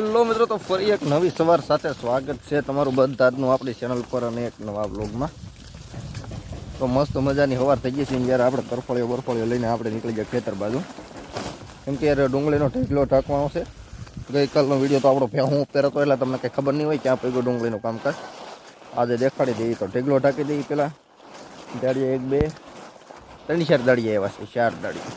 Hello મિત્રો, તો ફરી એક નવી સવાર સાથે સ્વાગત છે તમારું બધાનું આપણી ચેનલ પર અને એક નવા બ્લોગમાં તો મસ્ત મજાની સવાર થઈ ગઈ છે જ્યારે આપણે તરફળીઓ બરફળીઓ લઈને આપણે નીકળી ગયા ખેતર બાજુ. કેમ કે યાર ડુંગળીનો ઢેકલો ઢાંકવાનો છે. ગઈકાલનો વીડિયો તો આપણો ભેહું પહેરતો એટલે તમને કંઈ ખબર નહીં હોય ક્યાં પૈગો ડુંગળીનું કામકાજ. આજે દેખાડી દઈએ તો ઢેકલો ઢાંકી દઈએ પહેલાં દાડીએ એક, બે. ત્રણ ચાર દાડીએ આવ્યા છે, ચાર દાડીએ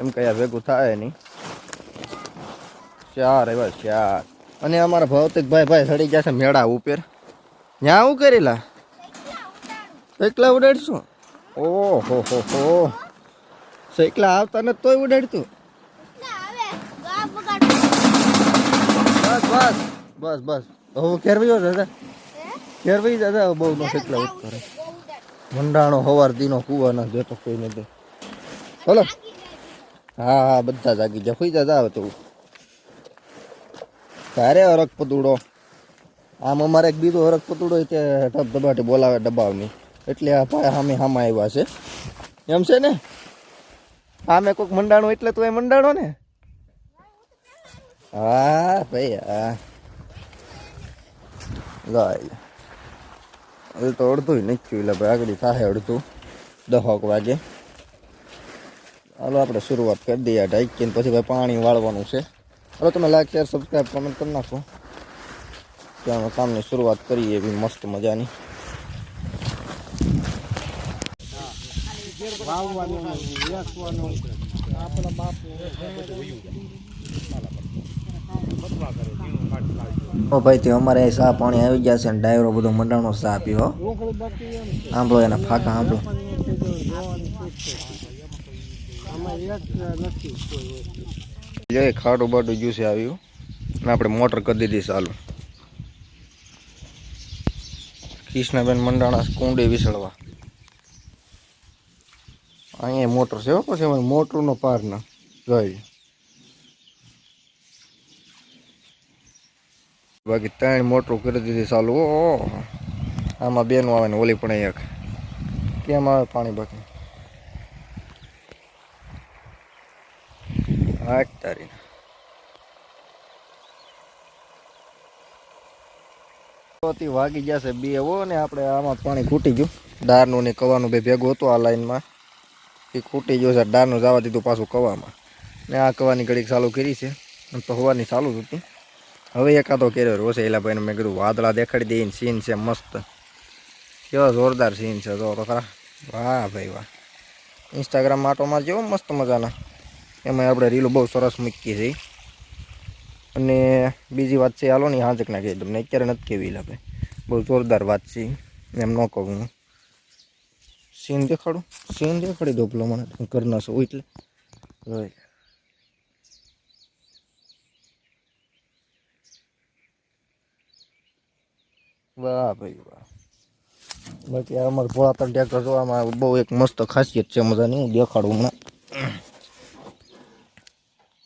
એમ કયા ભેગું થાય નહીં. ચાર એવા ચાર. અને અમારા ભૌતિક ભાઈ સડી ગયા છે મેળા ઉપર. ત્યાં આવું કરેલા? એકલા ઉડાડશું? ઓહો, હો હો. એકલા આવતા નથી તોય ઉડાડતું? બસ બસ બસ બસ. હવે કેરવી દાદા. કેરવી દાદા. બહુ નો એકલા ઉઠ કરે મંડાણો હવાર દીનો કુવા ના જોતો કોઈ નથી બોલો હા હા, બધા જાગી જા ખુઈ જા આવે તો. તારે હરક પતુડો આમ અમારે એક બીજો હરક પતુડો તે ઢબ ધબાટી બોલાવે ડબાવની એટલે આ ભાઈ સામે સામા આવ્યા છે. એમ છે ને? આમે કોઈક મંડાણો એટલે તું એ મંડાણો ને? હા, ભાઈ, હા. લાય. હવે તો અડધું નથી એટલે ભાઈ આગળ થાય અડધું. દહક વાગે. હાલો, આપણે શરૂઆત કરી દઈએ. ઢાંકીને પછી ભાઈ પાણી વાળવાનું છે. હવે તમે લાઈક શેર સબસ્ક્રાઈબ કમેન્ટ કરી નાખો. ત્યાં કામની શરૂઆત કરીએ એવી મસ્ત મજાની. ઓ ભાઈ, તે અમારે સાહ પાણી આવી ગયા છે અને ડાયરો બધો મંડાણો સાહ પીવો સાંભળો એના ફાકા, સાંભળો. જય ખાડું બાડું જ્યુસે આવ્યું અને આપણે મોટર કરી દીધી ચાલુ. કૃષ્ણબેન મંડાણા કુંડી વિસળવા. અહીંયા મોટર છે પછી મોટરનો પાર ના. જોઈ. બાકી ત્રણ મોટર કરી દીધી ચાલુ ઓ આમાં બેનું આવે ને ઓલી પણ એક. કેમ આવે પાણી બાકી? આઠ તારીખ. થી વાગી જશે બે એવો ને આપણે આમાં પાણી ખૂટી ગયું. દારનું ને કવાનું બે ભેગું હતું આ લાઈનમાં. એ ખૂટી ગયો છે દારનું જવા દીધું પાછું કવામાં. ને આ કવાની ઘડીક ચાલુ કરી છે એમ તો હોવાની ચાલુ જ હતી. હવે એકાદો કર્યો રોશે, એલા ભાઈને મેં કીધું, વાદળા દેખાડી દઈને સીન છે મસ્ત. કેવા જોરદાર સીન છે તો તો ખરા. વાહ ભાઈ વાહ. ઇન્સ્ટાગ્રામમાં આટો મારજો મસ્ત મજાના. એમાં આપણે રીલો બહુ સરસ મૂકી છે. અને બીજી વાત છે, હાલો ને, હાજક ના કહી તમને. અત્યારે નથી કેવી લાગે. બહુ જોરદાર વાત છે. એમ ન કહું હું. સીન દેખાડું. સીન દેખાડી દો પેલો મને. હું કરી નાખું એટલે. વાહ ભાઈ વાહ. બાકી અમારે પુરાતન ટ્રેક્ટર જોવામાં બહુ એક મસ્ત ખાસિયત છે મજાની. હું દેખાડું હમણાં.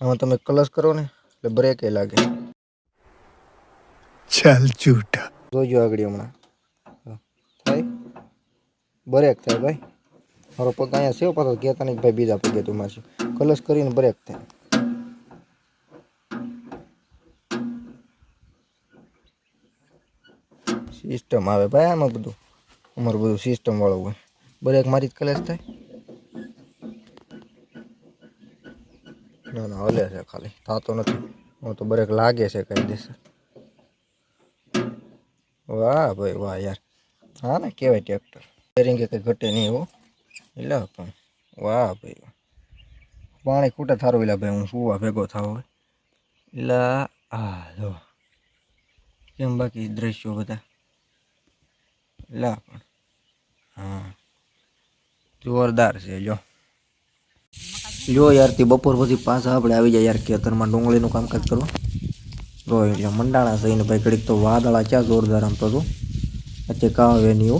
આમાં તમે કલશ કરો ને. એટલે બ્રેક એ લાગે. ચાલ છૂટા જોજો આગળ હમણાં. થાય? બ્રેક થાય ભાઈ. મારો પગ અહીંયા સેવ પાછો કહેતા નહીં ભાઈ બીજા પગે તું મારશું. કલશ કરીને બ્રેક થાય. સિસ્ટમ આવે ભાઈ આમાં બધું. અમારું બધું સિસ્ટમ વાળું હોય. બ્રેક મારી જ કલશ થાય. ના ના, હલે છે ખાલી. થતો નથી. હું તો બરેક લાગે છે કાયદેસર વાહ ભાઈ, વાહ યાર. હા ને કહેવાય ટ્રેક્ટર. સ્ટેરિંગ કંઈ ઘટે નહીં એવું એટલે પણ. વાહ ભાઈ પાણી ખૂટે થારું એટલે ભાઈ, હું સુવા ભેગો થાવ એટલે હા જો કેમ બાકી દ્રશ્યો બધા? એટલે પણ. હા. જોરદાર છે, જો. જો તે બપોર પછી પાછા આપણે આવી જાય યાર ખેતરમાં ડુંગળીનું કામકાજ કરવા. જો એટલે મંડાણા થઈને ભાઈ ઘડીક તો વાદળા ક્યાં જોરદાર આમ તો હતું અત્યારે કાં વેની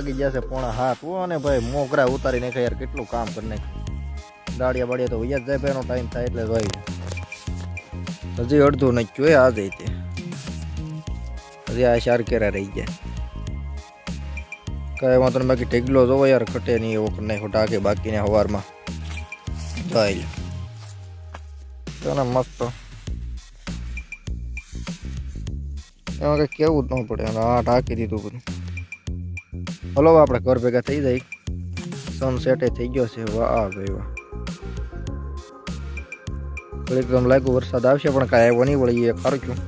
વાગી ગયા છે પોણા હાથ. અને ભાઈ મોગરા ઉતારી નાખે યાર, કેટલું કામ કરી નાખ્યું. દાડિયા બાડિયા તો વૈયા જાય ભાઈનો ટાઈમ થાય એટલે ભાઈ હજી અડધું નાખ્યું એ આ જઈ તે હજી આ ચાર કેરા રહી ગયા. કાંઈ વાંધો નહીં, બાકી ઢેગલો જોવો યાર, ખટે નહીં, એવો નાખ્યો ટાકે બાકીને સવારમાં જાય તો ને મસ્ત. એમાં કંઈ કેવું જ ન પડે, આ ઢાંકી દીધું બધું. હલો આપણે ઘર ભેગા થઈ જાય. સનસેટે થઈ ગયો છે. વાહ ભાઈ વાહ. થોડીક એકદમ લાગ્યું વરસાદ આવશે પણ કાંઈ આવ્યો નહીં વળી એ ખારું છું.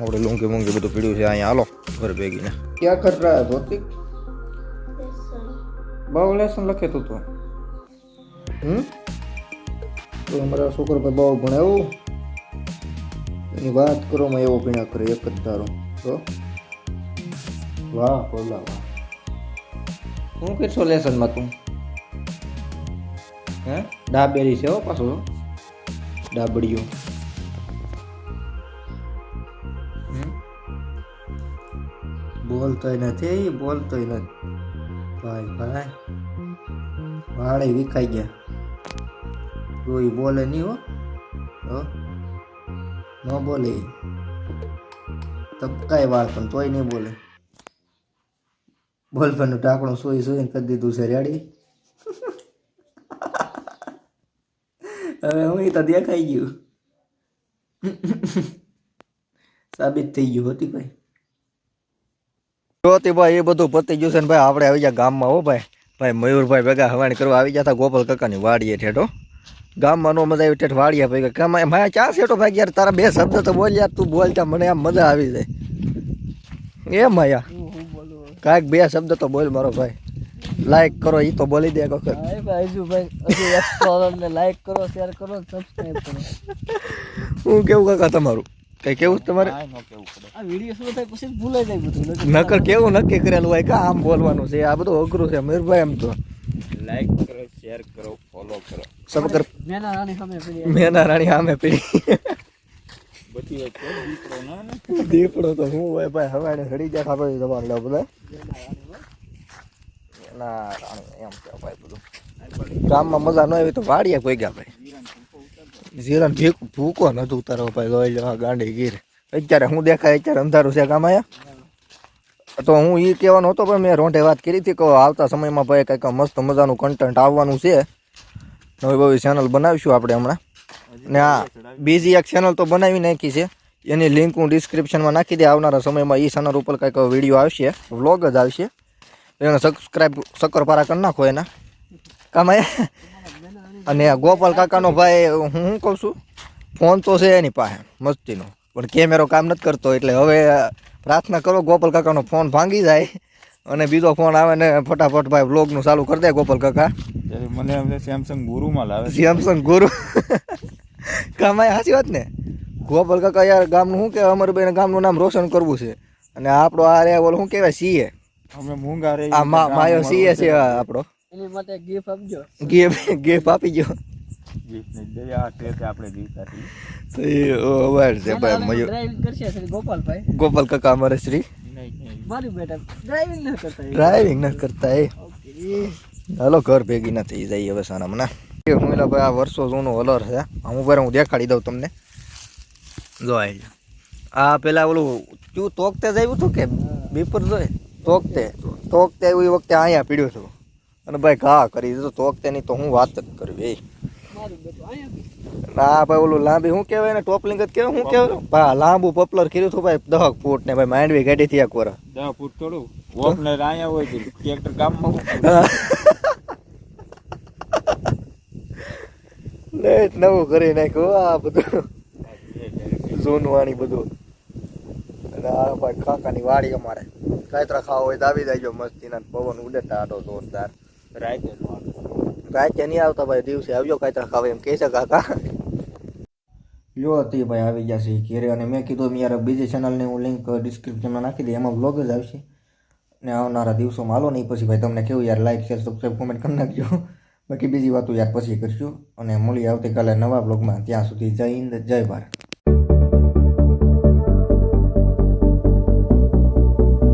આપણે લૂંગી મૂંગી બધું પીડ્યું છે અહીંયા હાલો ઘર ભેગીને. ક્યાં કર રહા ભૌતિક? બહુ લેસન લખે તું તો હમ? તો અમારા છોકરો ભાઈ બહુ ભણાવું એની વાત કરો માં એવો ભીણા કરે એક જ ધારો. તો વાહ બોલા વાહ. શું કરશો લેસનમાં તું? હે? ડાબેરી છે હો પાછો ડાબડીઓ? બોલતોય નથી બોલતોય નથી. ભાઈ ભાઈ. વાળે વિખાઈ ગયા. કોઈ બોલે નહીં હો. હો? ન બોલે. તબકાય વાળ પણ તોય નહીં બોલે. બોલવાનું ટાંકણું સોઈ સોઈને કરી દીધું છે રેડી. હવે હું તો દેખાઈ ગયું. સાબિત થઈ ગયું હતી ભાઈ જોતી ભાઈ એ બધું પતી ગયું છે ને ભાઈ, આપણે આવી ગયા ગામમાં હો ભાઈ. ભાઈ મયુરભાઈ ભેગા હવાણી કરવા આવી ગયા હતા, ગોપાલ કાકાની વાડીએ ઠેઠો. ગામમાં નો મજા આવી ઠેઠ વાડીએ ભાઈ કામ માયા ચા શેઠો ભાઈ યાર તારા બે શબ્દ તો બોલ યાર તું બોલતા મને આમ મજા આવી જાય. એ માયા. કાંઈક બે શબ્દ તો બોલ મારો ભાઈ. લાઈક કરો એ તો બોલી દે વખત. લાઈક કરો શેર કરો સબસ્ક્રાઇબ કરો. હું કેવું કાકા તમારું? કઈ કેવું છે તમારે? આ વીડિયો શરૂ થાય પછી ભૂલાઈ જાય બધું નકર કેવું નક્કી કરેલું હોય કા આમ બોલવાનું છે? આ બધું અઘરું છે મયુરભાઈ એમ તો. લાઈક કરો શેર કરો ફોલો કરો. સબકર મેના રાણી સામે પેલી મેના રાણી સામે પીડી બધી વચ્ચે દીકરો ના ને દીપડો તો હું હોય ભાઈ હવે હડી જાય ખબર તમારે લો બધા. ના એમ કે ભાઈ બધું. ગામમાં મજા ન આવી તો વાડીએ કોઈ ગયા ભાઈ જીરાન ભીક નતું ઉતારો ભાઈ લોહી લેવા ગાંડી ગીર. અત્યારે હું દેખાય, અત્યારે અંધારું છે ગામ આયા તો હું એ કહેવાનો હતો પણ મેં રોંઢે વાત કરી હતી કે આવતા સમયમાં ભાઈ કંઈક મસ્ત મજાનું કન્ટેન્ટ આવવાનું છે. નવી બવી ચેનલ બનાવીશું આપણે હમણાં. ને આ બીજી એક ચેનલ તો બનાવી નાખી છે. એની લિંક હું ડિસ્ક્રિપ્શનમાં નાખી દે. આવનારા સમયમાં એ ચેનલ ઉપર કંઈક વીડિયો આવશે. વ્લોગ જ આવશે. એને સબસ્ક્રાઈબ શક્કરપારા કરી નાખો એના. કામ અને ગોપાલ કાકાનો ભાઈ હું શું કહું છું? ફોન તો છે એની પાસે મસ્તીનો. પણ કેમેરો કામ નથી કરતો એટલે હવે પ્રાર્થના કરો ગોપાલ કાકાનો ફોન ભાંગી જાય. અને બીજો ફોન આવે ને ફટાફટ ભાઈ વ્લોગનું ચાલુ કરી દે ગોપાલ કાકા. મને સેમસંગ ગુરુમાં લાવે સેમસંગ ગુરુ. કામાય સાચી વાત ને? ગોપાલ કાકા યાર ગામનું શું કહેવાય? અમરભાઈ ગામનું નામ રોશન કરવું છે. અને આપણો આ રે ઓલો શું કહેવાય? સીએ. અમે મૂંગા રે આ માયો સીએ છે આપણો. એની માટે ગિફ્ટ આપજો. ગિફ્ટ ગિફ્ટ આપી જો ગોપાલ કાકા અમારે શ્રી. નહીં નહીં. મારી બેટા ડ્રાઇવિંગ ન કરતા એ. ડ્રાઇવિંગ ન કરતા એ. ઓકે હાલો ઘર ભેગી ના થઈ જાય હવે સાના મને હું એલા ભાઈ આ વર્ષો જૂનો હલર છે. હું ભાઈ હું દેખાડી દઉં તમને. જો આ આ પેલા ઓલું તું તોકતે જ આવ્યું હતું કે બીપર જોય તોકતે. તોકતે આવ્યું એ વખતે અહીંયા પીડ્યું હતું. અને ભાઈ ઘા કરી દીધું. તોકતે ની તો હું વાત જ કરવી. ના ભાઈ ઓલું લાંબી શું કહેવાય ને? ટોપલિંગ જ કહેવાય શું કહેવાય? ભાઈ લાંબુ પોપલર કર્યું હતું ભાઈ દહ ફૂટ ને ભાઈ માંડવી ગાડી થી એક વાર. દહ ફૂટ થોડું. ઓપનર અહીંયા હોય ટ્રેક્ટર ગામમાં લેટ નવું કરી નાખ્યું આ બધું. જૂનવાણી બધું. અને આ ભાઈ કાકાની વાડી અમારે. કાયતરા ખાવા હોય તો આવી જાય મસ્તીના પવન ઉડેતા આટો જોરદાર. રાતે. રાતે નહીં આવતા ભાઈ દિવસે આવજો કાયતરા ખાવા એમ કહે છે કાકા. લ્યો તે ભાઈ આવી ગયા છે ઘેરે અને મેં કીધું યાર બીજી ચેનલની હું લિંક ડિસ્ક્રિપ્શનમાં નાખી દઈ એમાં બ્લોગ જ આવશે. ને આવનારા દિવસોમાં હાલો નહીં પછી ભાઈ તમને કેવું યાર લાઈક શેર સબસ્ક્રાઈબ કોમેન્ટ કરી નાખજો. બાકી બીજી વાતો યાર પછી કરશું. અને મળી આવતીકાલે નવા બ્લોગમાં ત્યાં સુધી જય હિન્દ, જય ભારત.